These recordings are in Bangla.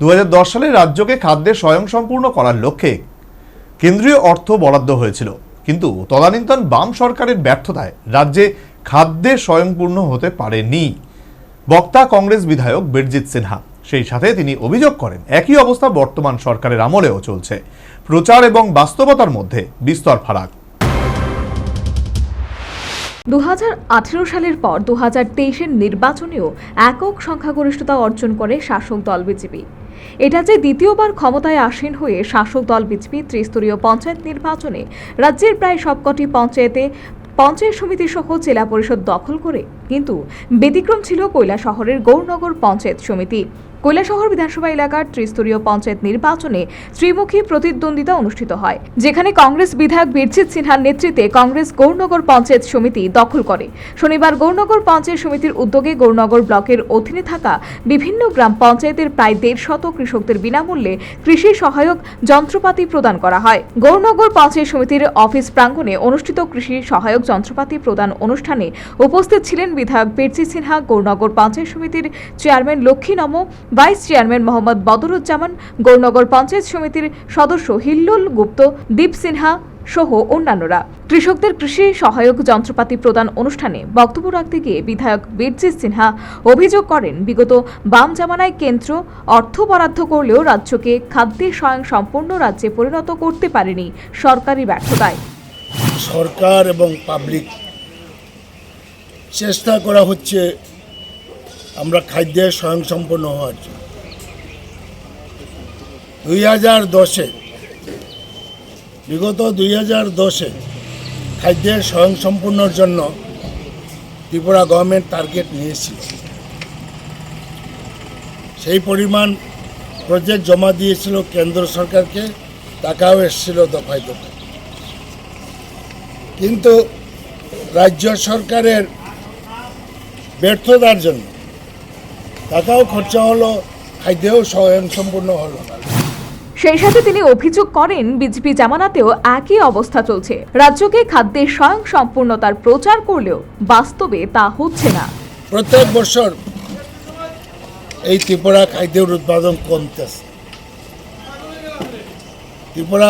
দু হাজার দশ সালে রাজ্যকে খাদ্যে স্বয়ংসম্পূর্ণ করার লক্ষ্যে কেন্দ্রীয় অর্থ বরাদ্দ হয়েছিল। কিন্তু তদানীন্তন বাম সরকারের ব্যর্থতায় রাজ্যে খাদ্যে স্বয়ংপূর্ণ হতে পারেনি। বক্তা কংগ্রেস বিধায়ক বীরজিৎ সিনহা, সেই সাথে তিনি অভিযোগ করেন, একই অবস্থা বর্তমান সরকারের আমলেও চলছে। প্রচার এবং বাস্তবতার মধ্যে বিস্তর ফারাক। দু হাজার আঠেরো সালের পর দু হাজার নির্বাচনেও একক সংখ্যাগরিষ্ঠতা অর্জন করে শাসক দল বিজেপি। এটা যে দ্বিতীয়বার ক্ষমতায় আসীন হয়ে শাসক দল বিজেপি ত্রিস্তরীয় পঞ্চায়েত নির্বাচনে রাজ্যের প্রায় সবকটি পঞ্চায়েতে পঞ্চায়েত সমিতি সহ জেলা পরিষদ দখল করে কিন্তু ব্যতিক্রম ছিল কৈলা শহরের গৌরনগর পঞ্চায়েত সমিতি। কৈলাসহর বিধানসভা এলাকার ত্রিস্তরীয় পঞ্চায়েত নির্বাচনে ত্রিমুখী প্রতিদ্বন্দ্বিতা অনুষ্ঠিত হয়, যেখানে কংগ্রেস বিধায়ক বীরজিৎ সিনহার নেতৃত্বে কংগ্রেস গৌরনগর পঞ্চায়েত সমিতি দখল করে। শনিবার গৌরনগর পঞ্চায়েত সমিতির উদ্যোগে গৌরনগর ব্লকের অধীনে থাকা বিভিন্ন গ্রাম পঞ্চায়েতের প্রায় দেড় শত কৃষকদের বিনামূল্যে কৃষি সহায়ক যন্ত্রপাতি প্রদান করা হয়। গৌরনগর পঞ্চায়েত সমিতির অফিস প্রাঙ্গণে অনুষ্ঠিত কৃষি সহায়ক যন্ত্রপাতি প্রদান অনুষ্ঠানে উপস্থিত ছিলেন বিধায়ক বীরজিৎ সিনহা, গৌরনগর পঞ্চায়েত সমিতির chairman Lakshmi Nam, vice chairman Mohammad Badruzzaman, Gournagar panchayat সমিতির সদস্য হিল্লুল গুপ্ত, দীপ সিনহা সহ অন্যান্যরা। কৃষকদের কৃষি সহায়ক যন্ত্রপাতি প্রদান অনুষ্ঠানে বক্তব্য রাখতে গিয়ে বিধায়ক বীরজিৎ সিনহা অভিযোগ করেন, বিগত বাম জামানায় কেন্দ্র অর্থ বরাদ্দ করলেও রাজ্যকে খাদ্যে স্বয়ং সম্পূর্ণ রাজ্যে পরিণত করতে পারেনি সরকারি ব্যর্থতায়। সরকার এবং পাবলিক চেষ্টা করা হচ্ছে আমরা খাদ্যে স্বয়ংসম্পন্ন হওয়ার জন্য। দুই হাজার দশে, বিগত দুই হাজার দশে খাদ্যের স্বয়ংসম্পূর্ণর জন্য ত্রিপুরা গভর্নমেন্ট টার্গেট নিয়েছিল। সেই পরিমাণ প্রজেক্ট জমা দিয়েছিল কেন্দ্র সরকারকে, টাকাও এসেছিল দফায় দফায়। কিন্তু রাজ্য সরকারের ব্যর্থতার জন্য। টাকাও খরচা হলো খাদ্যেও স্বয়ংসম্পূর্ণ হলো। না সেই সাথে তিনি অভিযোগ করেন বিজেপি জামানাতেও একই অবস্থা চলছে। রাজ্যকে খাদ্যে স্বয়ং সম্পূর্ণতার প্রচার করলেও বাস্তবে তা হচ্ছে না। প্রত্যেক বছর এই ত্রিপুরা খাদ্যের উৎপাদন কমতেছে। ত্রিপুরা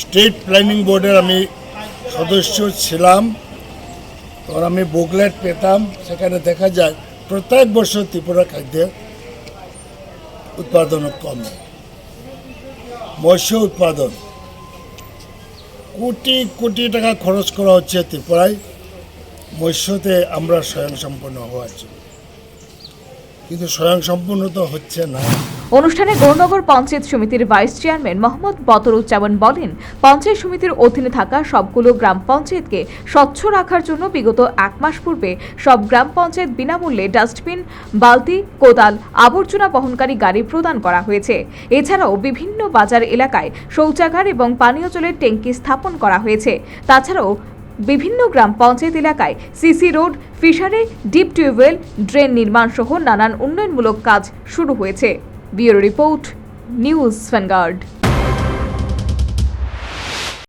স্টেট প্ল্যানিং বোর্ডের আমি সদস্য ছিলাম। তখন আমি বুকলেট পেতাম, সেখানে দেখা যায় প্রত্যেক বছর ত্রিপুরা খাদ্যের উৎপাদন কমে। মৎস্য উৎপাদন। কোটি কোটি টাকা খরচ করা হচ্ছে ত্রিপুরায়। মৎস্যতে আমরা স্বয়ংসম্পন্ন হওয়ার জন্য কিন্তু স্বয়ংসম্পূর্ণ তো হচ্ছে না। অনুষ্ঠানে গৌরনগর পঞ্চায়েত সমিতির ভাইস চেয়ারম্যান মোহাম্মদ বতরুজ্জামান বলেন, পঞ্চায়েত সমিতির অধীনে থাকা সবগুলো গ্রাম পঞ্চায়েতকে স্বচ্ছ রাখার জন্য বিগত এক মাস পূর্বে সব গ্রাম পঞ্চায়েত বিনামূল্যে ডাস্টবিন, বালতি, কোদাল, আবর্জনা বহনকারী গাড়ি প্রদান করা হয়েছে। এছাড়াও বিভিন্ন বাজার এলাকায় শৌচাগার এবং পানীয় জলের ট্যাঙ্কি স্থাপন করা হয়েছে। তাছাড়াও বিভিন্ন গ্রাম পঞ্চায়েত এলাকায় CC road, fishery, deep tubewell, drain নির্মাণ সহ নানান উন্নয়নমূলক কাজ শুরু হয়েছে। Bureau report news vanguard